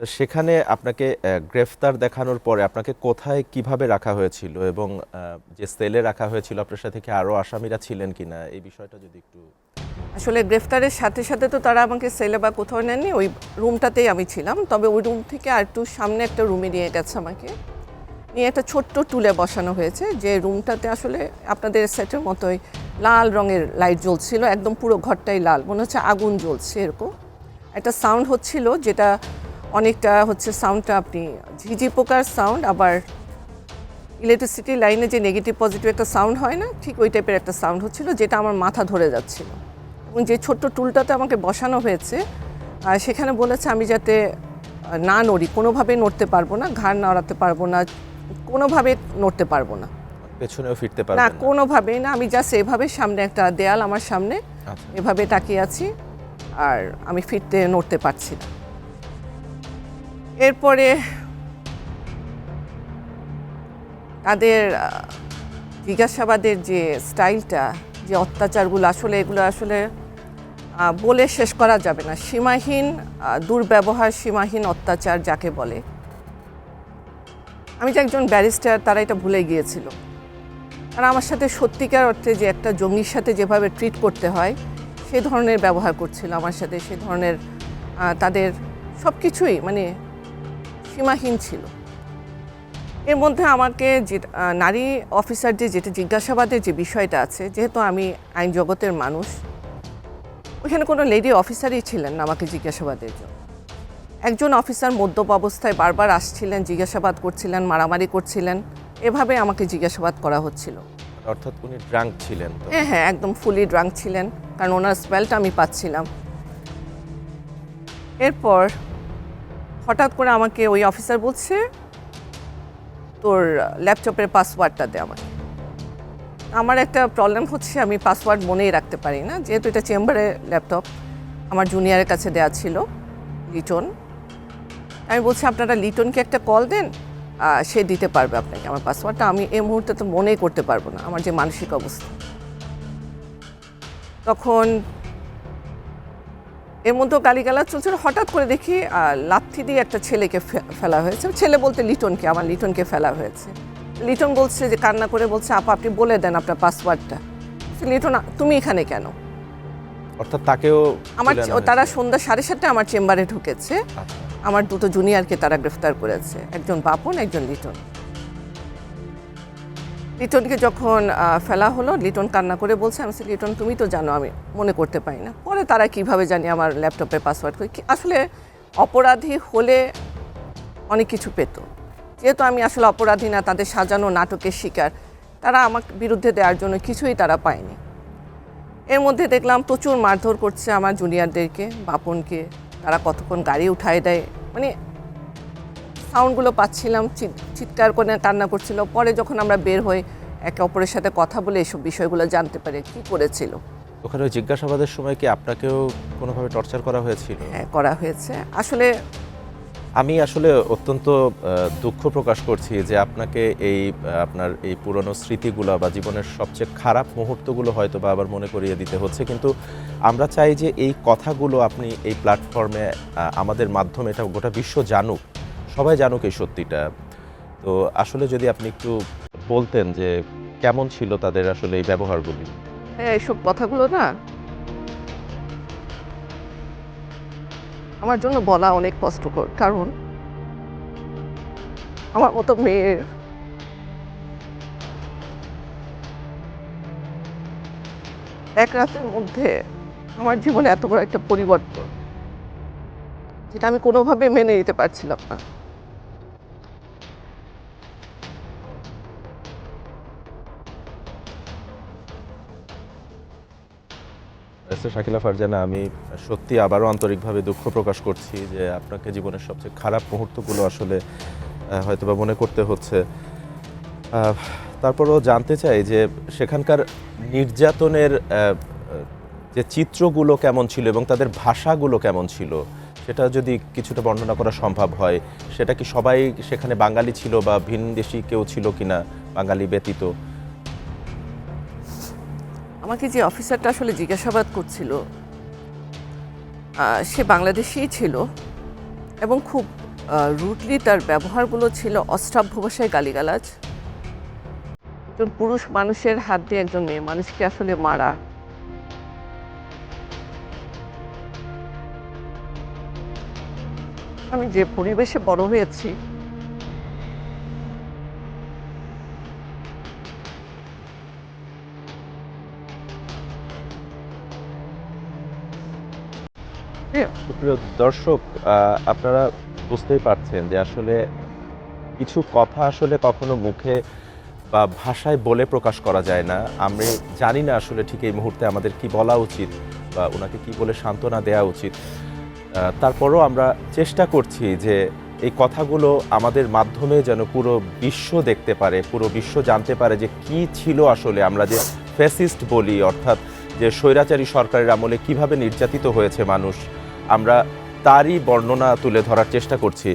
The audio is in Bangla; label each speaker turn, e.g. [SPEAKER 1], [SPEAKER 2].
[SPEAKER 1] সেখানে আপনাকে গ্রেফতার দেখানোর পরে আপনাকে কোথায় কীভাবে রাখা হয়েছিল এবং যে সেলে রাখা হয়েছিল আপনার সাথে কি আরও আসামিরা ছিলেন কিনা এই বিষয়টা যদি একটু
[SPEAKER 2] আসলে গ্রেফতারের সাথে সাথে তো তারা আমাকে সেলে বা কোথাও নেননি, ওই রুমটাতেই আমি ছিলাম। তবে ওই রুম থেকে আর একটু সামনে একটা রুমে নিয়ে গেছে আমাকে। নিয়ে একটা ছোট্ট টুলে বসানো হয়েছে, যে রুমটাতে আসলে আপনাদের সেটের মতোই লাল রঙের লাইট জ্বলছিল, একদম পুরো ঘরটাই লাল, মনে হচ্ছে আগুন জ্বলছে এরকম। একটা সাউন্ড হচ্ছিল যেটা অনেকটা হচ্ছে সাউন্ডটা আপনি ঝিঝি পোকার সাউন্ড আবার ইলেকট্রিসিটি লাইনে যে নেগেটিভ পজিটিভ একটা সাউন্ড হয় না ঠিক ওই টাইপের একটা সাউন্ড হচ্ছিল যেটা আমার মাথা ধরে যাচ্ছিল। এবং যে ছোট্ট টুলটাতে আমাকে বসানো হয়েছে আর সেখানে বলেছে আমি যাতে না নড়ি কোনোভাবে নড়তে পারব না ঘাড় নাড়াতে পারব না কোনোভাবে নড়তে পারব না।
[SPEAKER 1] পেছনেও ফিরতে
[SPEAKER 2] না
[SPEAKER 1] না।
[SPEAKER 2] কোনোভাবেই না আমি জাস্ট এভাবে সামনে একটা দেয়াল আমার সামনে
[SPEAKER 1] আচ্ছা।
[SPEAKER 2] এভাবে তাকিয়ে আছি আর আমি ফিরতে নড়তে পারছি না। এরপরে তাদের জিজ্ঞাসাবাদের যে স্টাইলটা, যে অত্যাচারগুলো, আসলে এগুলো আসলে বলে শেষ করা যাবে না। সীমাহীন দুর্ব্যবহার, সীমাহীন অত্যাচার যাকে বলে। আমি যে একজন ব্যারিস্টার, তারা এটা ভুলে গিয়েছিল। তারা আমার সাথে সত্যিকার অর্থে যে একটা জঙ্গির সাথে যেভাবে ট্রিট করতে হয়, সে ধরনের ব্যবহার করছিল আমার সাথে, সে ধরনের তাদের সব কিছুই মানে সীমাহীন ছিল। এর মধ্যে আমাকে যে নারী অফিসার যে যেটা জিজ্ঞাসাবাদের যে বিষয়টা আছে যেহেতু আমি আইন জগতের মানুষ ওইখানে কোনো লেডি অফিসারই ছিলেন না আমাকে জিজ্ঞাসাবাদের জন্য। একজন অফিসার মদ্যপ অবস্থায় বারবার আসছিলেন জিজ্ঞাসাবাদ করছিলেন মারামারি করছিলেন এভাবে আমাকে জিজ্ঞাসাবাদ করা হচ্ছিল।
[SPEAKER 1] অর্থাৎ উনি ড্রাঙ্ক ছিলেন
[SPEAKER 2] হ্যাঁ হ্যাঁ একদম ফুলি ড্রাঙ্ক ছিলেন কারণ ওনার স্মেলটা আমি পাচ্ছিলাম। এরপর হঠাৎ করে আমাকে ওই অফিসার বলছে, তোর ল্যাপটপের পাসওয়ার্ডটা দে আমাকে। আমার একটা প্রবলেম হচ্ছে, আমি পাসওয়ার্ড মনেই রাখতে পারি না। যেহেতু এটা চেম্বারে ল্যাপটপ আমার জুনিয়রের কাছে দেওয়া ছিল, লিটন। আমি বলছি, আপনারা লিটনকে একটা কল দেন সে দিতে পারবে আপনাকে। আমার পাসওয়ার্ডটা আমি এই মুহূর্তে তো মনেই করতে পারব না, আমার যে মানসিক অবস্থা। তখন এর মধ্যেও গালিগালাজ চলছিল হঠাৎ করে দেখি লাথি দিয়ে একটা ছেলেকে ফেলা হয়েছে। ছেলে বলতে লিটনকে আমার লিটনকে ফেলা হয়েছে। লিটন বলছে যে কান্না করে বলছে আপা আপনি বলে দেন আপনার পাসওয়ার্ডটা লিটন তুমি এখানে কেন?
[SPEAKER 1] অর্থাৎ তাকেও
[SPEAKER 2] আমার তারা সন্ধ্যা সাড়ে সাতটায় আমার চেম্বারে ঢুকেছে।
[SPEAKER 1] আচ্ছা।
[SPEAKER 2] আমার দুটো জুনিয়রকে তারা গ্রেফতার করেছে। একজন বাপন একজন লিটন। লিটনকে যখন ফেলা হলো, লিটন কান্না করে বলছে, আমি লিটন, তুমি তো জানো, আমি মনে করতে পারি না। পরে তারা কীভাবে জানি আমার ল্যাপটপের পাসওয়ার্ড করে। আসলে অপরাধী হলে অনেক কিছু পেত। যেহেতু আমি আসলে অপরাধী না, তাদের সাজানো নাটকের শিকার, তারা আমার বিরুদ্ধে দেওয়ার জন্য কিছুই তারা পায়নি। এর মধ্যে দেখলাম প্রচুর মারধর করছে আমার জুনিয়রদেরকে বাপনকে। তারা কতক্ষণ গাড়ি উঠায় দেয় মানে সাউন্ডগুলো পাচ্ছিলাম চিৎ- চিৎকার করে কান্না করছিল। পরে যখন আমরা বের হই একে অপরের সাথে কথা বলে এসব বিষয়গুলো জানতে পারি কি করেছিল।
[SPEAKER 1] ওখানে জিজ্ঞাসাবাদের সময় কি আপনাকেও কোনোভাবে টর্চার করা হয়েছিল?
[SPEAKER 2] হ্যাঁ করা হয়েছে। আসলে
[SPEAKER 1] আমি আসলে অত্যন্ত দুঃখ প্রকাশ করছি যে আপনাকে এই আপনার এই পুরনো স্মৃতিগুলো বা জীবনের সবচেয়ে খারাপ মুহূর্তগুলো হয়তো বা আবার মনে করিয়ে দিতে হচ্ছে। কিন্তু আমরা চাই যে এই কথাগুলো আপনি এই প্ল্যাটফর্মে আমাদের মাধ্যমে এটা গোটা বিশ্ব জানুক। সবাই জানুক এই সত্যিটা। তো আসলে যদি আপনি একটু বলতেন যে কেমন ছিল তাদের আসলে এই ব্যবহারগুলি?
[SPEAKER 2] হ্যাঁ এইসব কথাগুলো না আমার জন্য বলা অনেক কষ্টকর। কারণ আমার মতো মেয়ের এক রাতের মধ্যে আমার জীবনে এত বড় একটা পরিবর্তন, যেটা আমি কোনোভাবে মেনে নিতে পারছিলাম না।
[SPEAKER 1] এসে শাকিলা ফারজানা, আমি সত্যি আবারও আন্তরিকভাবে দুঃখ প্রকাশ করছি যে আপনাকে জীবনের সবচেয়ে খারাপ মুহূর্তগুলো আসলে হয়তোবা মনে করতে হচ্ছে। তারপরও জানতে চাই যে সেখানকার নির্যাতনের যে চিত্রগুলো কেমন ছিল এবং তাদের ভাষাগুলো কেমন ছিল, সেটা যদি কিছুটা বর্ণনা করা সম্ভব হয়, সেটা কি সবাই সেখানে বাঙালি ছিল বা ভিনদেশি কেউ ছিল কিনা, বাঙালি ব্যতীত?
[SPEAKER 2] আমাকে যে অফিসারটা আসলে জিজ্ঞাসাবাদ করছিল সে বাংলাদেশিই ছিল এবং খুব রুটলি তার ব্যবহারগুলো ছিল অষ্টাভ্য ভাষায় গালিগালাজ। একজন পুরুষ মানুষের হাত দিয়ে একজন মেয়ে মানুষকে আসলে মারা। আমি যে পরিবেশে বড় হয়েছি
[SPEAKER 1] সুপ্রিয় দর্শক আপনারা বুঝতেই পারছেন যে আসলে কিছু কথা আসলে কখনো মুখে বা ভাষায় বলে প্রকাশ করা যায় না। আমি জানি না আসলে ঠিক এই মুহূর্তে আমাদের কি বলা উচিত বা ওনাকে কি বলে সান্ত্বনা দেওয়া উচিত। তারপরও আমরা চেষ্টা করছি যে এই কথাগুলো আমাদের মাধ্যমে যেন পুরো বিশ্ব দেখতে পারে, পুরো বিশ্ব জানতে পারে যে কি ছিল আসলে আমরা যে ফ্যাসিস্ট বলি, অর্থাৎ যে স্বৈরাচারী সরকারের আমলে কীভাবে নির্যাতিত হয়েছে মানুষ, আমরা তারই বর্ণনা তুলে ধরার চেষ্টা করছি।